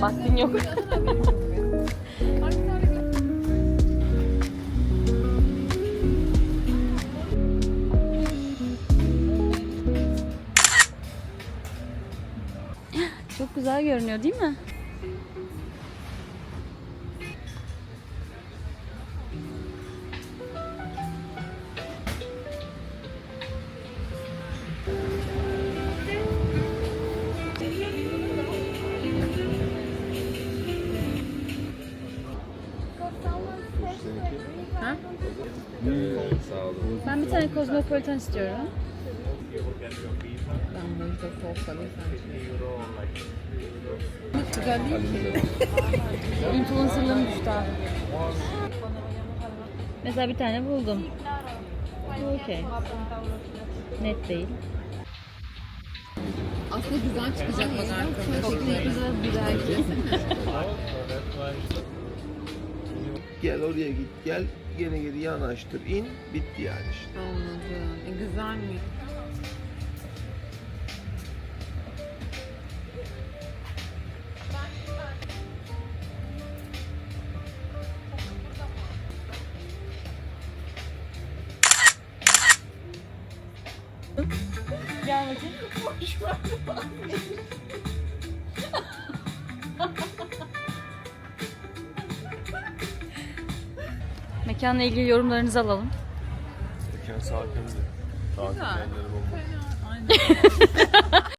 Vaktin yok. Çok güzel görünüyor değil mi? Ha? Sağ olun. Ben bir tane kozmopolitan istiyorum. Ben burada soğuk alayım Hiç güzel değil ki. Influencerlığım düştü abi. Mesela bir tane buldum. Bu Okey. Net değil. Aslında güzel çıkacak bak arkadaşlar. güzel güzel. Gel oraya git gel. Gene geri yanaştır. in Bitti yani işte. Anladım. E, güzel mi? Gel bakayım. Mekanla ilgili yorumlarınızı alalım. Mekan sakindi. Tatil Güzel. yerleri bomba. Aynen.